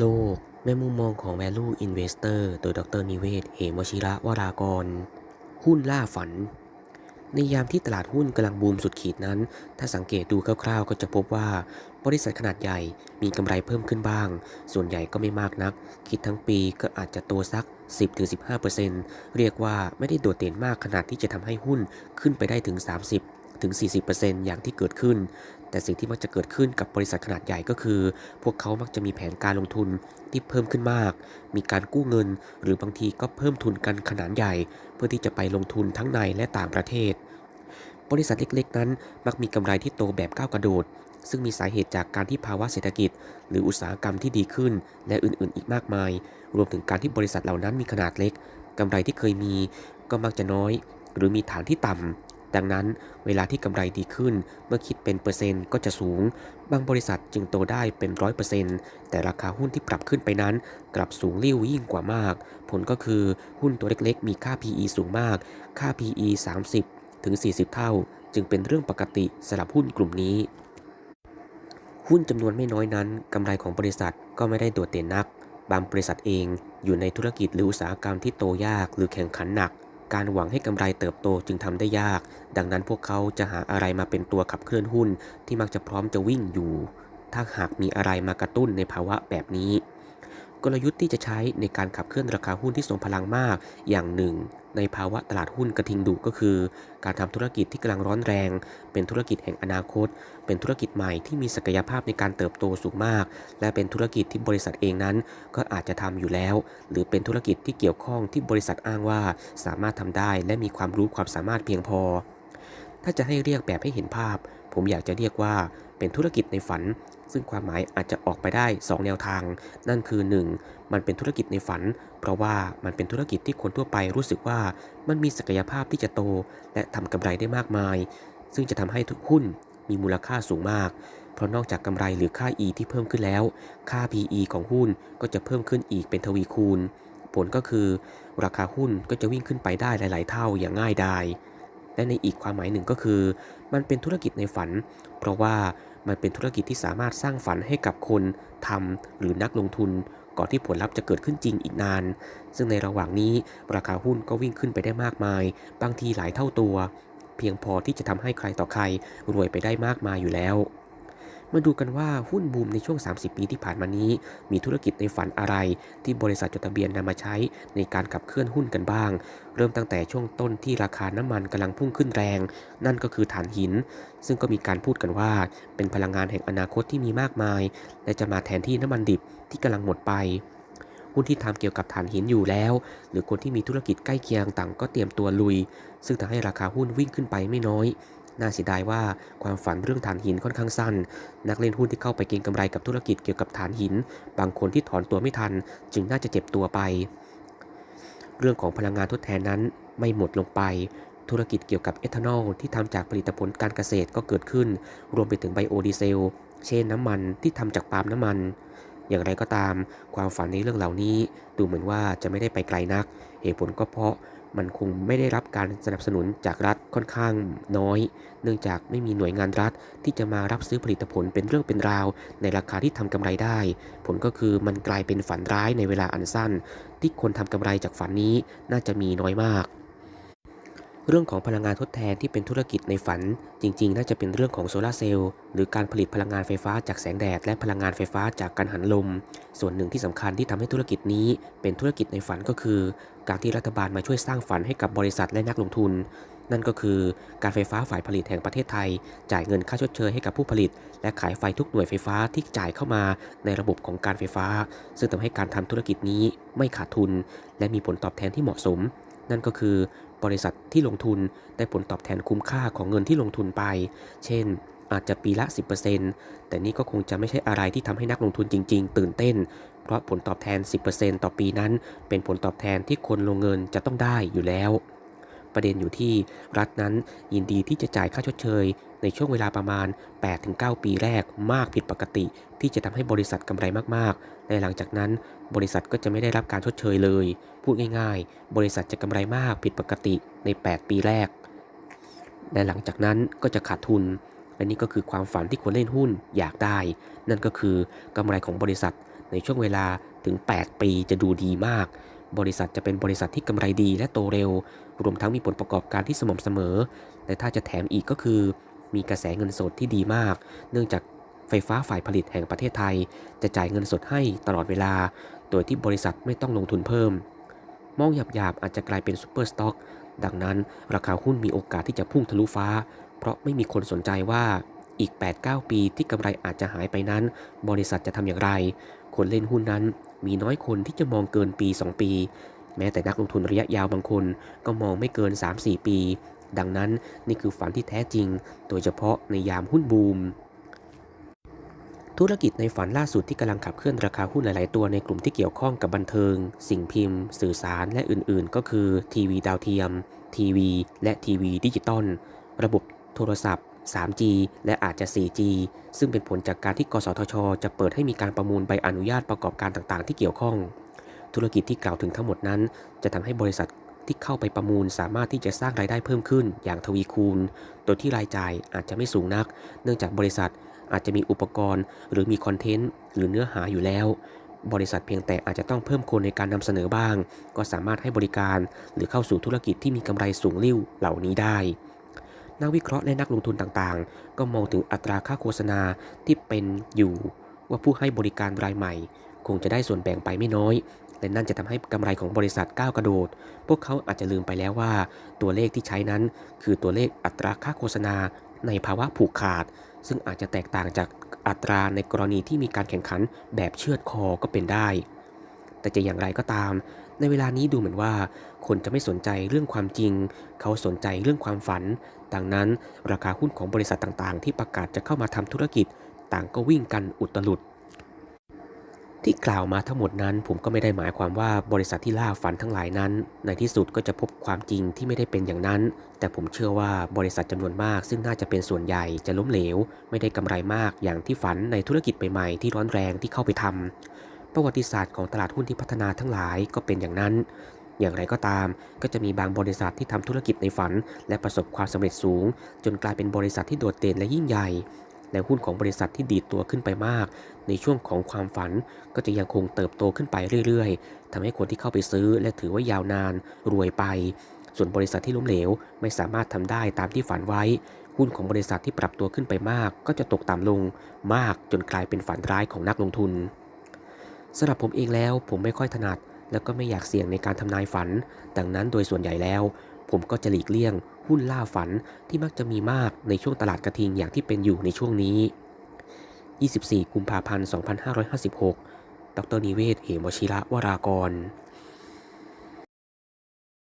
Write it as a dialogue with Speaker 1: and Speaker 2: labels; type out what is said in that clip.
Speaker 1: โลก ในมุมมองของ Value Investor โดยดรนิเวศ เหมวชิระวรากร หุ้นล่าฝัน ในยามที่ตลาดหุ้นกำลังบูมสุดขีดนั้น ถ้าสังเกตดูคร่าวๆ ก็จะพบว่า บริษัทขนาดใหญ่มีกำไรเพิ่มขึ้นบ้าง ส่วนใหญ่ก็ไม่มากนัก คิดทั้งปีก็อาจจะโตสัก 10-15%เรียกว่าไม่ได้โดดเด่นมากขนาดที่จะทำให้หุ้นขึ้นไปได้ถึง 30 ถึง 40%อย่างที่เกิดขึ้น แต่สิ่งที่มักจะเกิดขึ้นกับบริษัทขนาดใหญ่ก็คือ พวกเขามักจะมีแผนการลงทุนที่เพิ่มขึ้นมาก มีการกู้เงิน หรือบางทีก็เพิ่มทุนกันขนาดใหญ่ เพื่อที่จะไปลงทุนทั้งในและต่างประเทศ บริษัทเล็กๆ นั้น มักมีกำไรที่โตแบบก้าวกระโดด ซึ่งมีสาเหตุจากการที่ภาวะเศรษฐกิจ หรืออุตสาหกรรมที่ดีขึ้น และอื่นๆ อีกมากมาย รวมถึงการที่บริษัทเหล่านั้นมีขนาดเล็กกำไรที่เคยมีก็มักจะน้อย หรือมีฐานที่ต่ำ ดังนั้นเวลาที่กำไรดีขึ้น เมื่อคิดเป็นเปอร์เซ็นต์ก็จะสูง บางบริษัทจึงโตได้เป็นร้อยเปอร์เซ็นต์แต่ราคาหุ้นที่ปรับขึ้นไปนั้น กลับสูงลิ่วยิ่งกว่ามาก ผลก็คือหุ้นตัวเล็กๆ มีค่า PE สูงมาก ค่า PE 30 ถึง 40 เท่า จึงเป็นเรื่องปกติสำหรับหุ้นกลุ่มนี้ หุ้นจำนวนไม่น้อยนั้นกำไรของบริษัทก็ไม่ได้โดดเด่นนัก บางบริษัทเองอยู่ในธุรกิจหรืออุตสาหกรรมที่โตยากหรือแข่งขันหนัก การหวังให้กำไรเติบโตจึงทำได้ยาก ดังนั้นพวกเขาจะหาอะไรมาเป็นตัวขับเคลื่อนหุ้นที่มักจะพร้อมจะวิ่งอยู่ ถ้าหากมีอะไรมากระตุ้นในภาวะแบบนี้ กลยุทธ์ที่จะใช้ในการขับเคลื่อนราคาหุ้นที่ทรงพลังมากอย่างหนึ่ง ในภาวะตลาดหุ้นกระทิงดุก็คือ การทำธุรกิจที่กำลังร้อนแรง เป็นธุรกิจแห่งอนาคต เป็นธุรกิจใหม่ที่มีศักยภาพในการเติบโตสูงมาก และเป็นธุรกิจที่บริษัทเองนั้น ก็อาจจะทำอยู่แล้ว หรือเป็นธุรกิจที่เกี่ยวข้องที่บริษัทอ้างว่า สามารถทำได้และมีความรู้ความสามารถเพียงพอ ถ้าจะให้เรียกแบบให้เห็นภาพ ผมอยากจะเรียกว่าเป็นธุรกิจในฝัน ซึ่งความหมายอาจจะออกไปได้ 2 แนวทาง นั่นคือ 1. มันเป็นธุรกิจในฝัน เพราะว่ามันเป็นธุรกิจที่คนทั่วไปรู้สึกว่ามันมีศักยภาพที่จะโต และทำกำไรได้มากมาย ซึ่งจะทำให้ทุกหุ้นมีมูลค่าสูงมาก เพราะนอกจากกำไรหรือค่า E ที่เพิ่มขึ้นแล้ว ค่า PE ของหุ้นก็จะเพิ่มขึ้นอีกเป็นทวีคูณ ผลก็คือ ราคาหุ้นก็จะวิ่งขึ้นไปได้หลาย ๆ เท่าอย่างง่ายดายและในอีกความหมายหนึ่งก็คือ มันเป็นธุรกิจในฝัน เพราะว่า มันเป็นธุรกิจที่สามารถสร้างฝันให้กับคนทำหรือนักลงทุน ก่อนที่ผลลัพธ์จะเกิดขึ้นจริงอีกนาน ซึ่งในระหว่างนี้ราคาหุ้นก็วิ่งขึ้นไปได้มากมาย บางทีหลายเท่าตัว เพียงพอที่จะทำให้ใครต่อใครรวยไปได้มากมายอยู่แล้ว มาดูกันว่าหุ้นบูมในช่วง 30 ปีที่ผ่านมานี้ มีธุรกิจในฝันอะไร ที่บริษัทจดทะเบียนนำมาใช้ในการขับเคลื่อนหุ้นกันบ้าง เริ่มตั้งแต่ช่วงต้นที่ราคาน้ำมันกำลังพุ่งขึ้นแรง นั่นก็คือถ่านหิน ซึ่งก็มีการพูดกันว่า เป็นพลังงานแห่งอนาคตที่มีมากมาย และจะมาแทนที่น้ำมันดิบที่กำลังหมดไปหุ้นที่ทำเกี่ยวกับถ่านหินอยู่แล้ว หรือคนที่มีธุรกิจใกล้เคียงต่างก็เตรียมตัวลุย ซึ่งทำให้ราคาหุ้นวิ่งขึ้นไปไม่น้อย น่าเสียดายว่าความฝันเรื่องถ่านหินค่อนข้างสั้น นักเล่นหุ้นที่เข้าไปเก็งกำไรกับธุรกิจเกี่ยวกับถ่านหิน บางคนที่ถอนตัวไม่ทัน จึงน่าจะเจ็บตัวไป เรื่องของพลังงานทดแทนนั้นไม่หมดลงไป ธุรกิจเกี่ยวกับเอทานอลที่ทำจากผลิตผลการเกษตรก็เกิดขึ้น รวมไปถึงไบโอดีเซล เช่นน้ำมันที่ทำจากปาล์มน้ำมัน อย่างไรก็ตาม ความฝันในเรื่องเหล่านี้ดูเหมือนว่าจะไม่ได้ไปไกลนัก เหตุผลก็เพราะ มันคงไม่ได้รับการสนับสนุนจากรัฐค่อนข้างน้อย เนื่องจากไม่มีหน่วยงานรัฐที่จะมารับซื้อผลิตผลเป็นเรื่องเป็นราว ในราคาที่ทำกำไรได้ ผลก็คือมันกลายเป็นฝันร้ายในเวลาอันสั้น ที่คนทำกำไรจากฝันนี้น่าจะมีน้อยมาก เรื่องของพลังงานทดแทนที่เป็นธุรกิจในฝัน จริงๆ น่าจะเป็นเรื่องของโซลาร์เซลล์หรือการผลิตพลังงานไฟฟ้าจากแสงแดด และพลังงานไฟฟ้าจากการหันลม ส่วนหนึ่งที่สำคัญที่ทำให้ธุรกิจนี้เป็นธุรกิจในฝันก็คือ การที่รัฐบาลมาช่วยสร้างฝันให้กับบริษัทและนักลงทุน นั่นก็คือการไฟฟ้าฝ่ายผลิตแห่งประเทศไทย จ่ายเงินค่าชดเชยให้กับผู้ผลิต และขายไฟทุกหน่วยไฟฟ้าที่จ่ายเข้ามาในระบบของการไฟฟ้า ซึ่งทำให้การทำธุรกิจนี้ไม่ขาดทุน และมีผลตอบแทนที่เหมาะสม นั่นก็คือ บริษัทที่ลงทุนได้ผลตอบแทนคุ้มค่าของเงินที่ลงทุนไป เช่น อาจจะปีละ 10%แต่นี่ก็คงจะไม่ใช่อะไรที่ทำให้นักลงทุนจริง ๆ ตื่นเต้น เพราะผลตอบแทน 10%ต่อปีนั้น เป็นผลตอบแทนที่คนลงเงินจะต้องได้อยู่แล้ว ประเด็นอยู่ที่รัฐนั้นยินดีที่จะจ่ายค่าชดเชย ในช่วงเวลาประมาณ 8-9 ปีแรกมากผิดปกติ ที่จะทำให้บริษัทกำไรมากๆ และหลังจากนั้น บริษัทก็จะไม่ได้รับการชดเชยเลย พูดง่ายๆ บริษัทจะกำไรมากผิดปกติใน 8 ปีแรก และหลังจากนั้นก็จะขาดทุน และนี่ก็คือความฝันที่คนเล่นหุ้นอยากได้ นั่นก็คือกำไรของบริษัทในในช่วงเวลาถึง 8 ปีจะดูดีมาก บริษัทจะเป็นบริษัทที่กำไรดีและโตเร็ว รวมทั้งมีผลประกอบการที่สม่ำเสมอและถ้าจะแถมอีกก็คือ มีกระแสเงินสดที่ดีมาก เนื่องจากไฟฟ้าฝ่ายผลิตแห่งประเทศไทย จะจ่ายเงินสดให้ตลอดเวลา โดยที่บริษัทไม่ต้องลงทุนเพิ่ม มองหยาบๆอาจจะกลายเป็นซูเปอร์สต็อก ดังนั้น ราคาหุ้นมีโอกาสที่จะพุ่งทะลุฟ้า เพราะไม่มีคนสนใจว่าอีก 8-9 ปีที่กำไรอาจจะหายไปนั้น บริษัทจะทำอย่างไร คนเล่นหุ้นนั้น มีน้อยคนที่จะมองเกินปี 2 ปี แม้แต่นักลงทุนระยะยาวบางคนก็มองไม่เกิน 3-4 ปี ดังนั้นนี่คือฝันที่แท้จริง โดยเฉพาะในยามหุ้นบูมธุรกิจในฝันล่าสุดที่กำลังขับเคลื่อนราคาหุ้นหลาย ๆ ตัวในกลุ่มที่เกี่ยวข้องกับบันเทิง สิ่งพิมพ์ สื่อสารและอื่น ๆ ก็คือทีวีดาวเทียม ทีวี และทีวีดิจิตอลระบบโทรศัพท์ 3G และอาจจะ 4G ซึ่งเป็นผลจากการที่กสทช จะเปิดให้มีการประมูลใบอนุญาตประกอบการต่างๆ ที่เกี่ยวข้อง ธุรกิจที่กล่าวถึงทั้งหมดนั้น จะทำให้บริษัทที่เข้าไปประมูลสามารถที่จะสร้างรายได้เพิ่มขึ้นอย่างทวีคูณ โดยที่รายจ่ายอาจจะไม่สูงนัก เนื่องจากบริษัทอาจจะมีอุปกรณ์ หรือมีคอนเทนต์หรือเนื้อหาอยู่แล้ว บริษัทเพียงแต่อาจจะต้องเพิ่มคนในการนำเสนอบ้าง ก็สามารถให้บริการหรือเข้าสู่ธุรกิจที่มีกำไรสูงลิ่วเหล่านี้ได้ นักวิเคราะห์และนักลงทุนต่างๆ ก็มองถึงอัตราค่าโฆษณาที่เป็นอยู่ว่าผู้ให้บริการรายใหม่ คงจะได้ส่วนแบ่งไปไม่น้อย และนั่นจะทำให้กำไรของบริษัทก้าวกระโดด พวกเขาอาจจะลืมไปแล้วว่า ตัวเลขที่ใช้นั้น คือตัวเลขอัตราค่าโฆษณาในภาวะผูกขาด ซึ่งอาจจะแตกต่างจากอัตราในกรณีที่มีการแข่งขันแบบเชือดคอก็เป็นได้ แต่จะอย่างไรก็ตาม ในเวลานี้ดูเหมือนว่า คนจะไม่สนใจเรื่องความจริง เขาสนใจเรื่องความฝัน ดังนั้น ราคาหุ้นของบริษัทต่างๆ ที่ประกาศจะเข้ามาทำธุรกิจ ต่างก็วิ่งกันอุตลุด ที่กล่าวมาทั้งหมดนั้น ผมก็ไม่ได้หมายความว่าบริษัทที่ล่าฝันทั้งหลายนั้น ในที่สุดก็จะพบความจริงที่ไม่ได้เป็นอย่างนั้น แต่ผมเชื่อว่าบริษัทจำนวนมาก ซึ่งน่าจะเป็นส่วนใหญ่จะล้มเหลว ไม่ได้กำไรมากอย่างที่ฝันในธุรกิจใหม่ๆที่ร้อนแรงที่เข้าไปทำ ประวัติศาสตร์ของตลาดหุ้นที่พัฒนาทั้งหลายก็เป็นอย่างนั้น อย่างไรก็ตาม ก็จะมีบางบริษัทที่ทำธุรกิจในฝัน และประสบความสำเร็จสูง จนกลายเป็นบริษัทที่โดดเด่นและยิ่งใหญ่ และหุ้นของบริษัทที่ดีดตัวขึ้นไปมาก ในช่วงของความฝันก็จะยังคงเติบโตขึ้นไปเรื่อยๆทำให้คนที่เข้าไปซื้อและถือว่ายาวนาน รวยไป ส่วนบริษัทที่ล้มเหลว ไม่สามารถทำได้ตามที่ฝันไว้หุ้นของบริษัทที่ปรับตัวขึ้นไปมาก ก็จะตกต่ำลงมากจนกลายเป็นฝันร้ายของนักลงทุน สำหรับผมเองแล้วผมไม่ค่อยถนัด แล้วก็ไม่อยากเสี่ยงในการทำนายฝัน ดังนั้นโดยส่วนใหญ่แล้ว ผมก็จะหลีกเลี่ยง หุ้นล่าฝันที่มักจะมีมากในช่วงตลาดกระทิงอย่างที่เป็นอยู่ในช่วงนี้ 24 กุมภาพันธ์ 2556 ดรนิเวศ เหมวชิระวรากร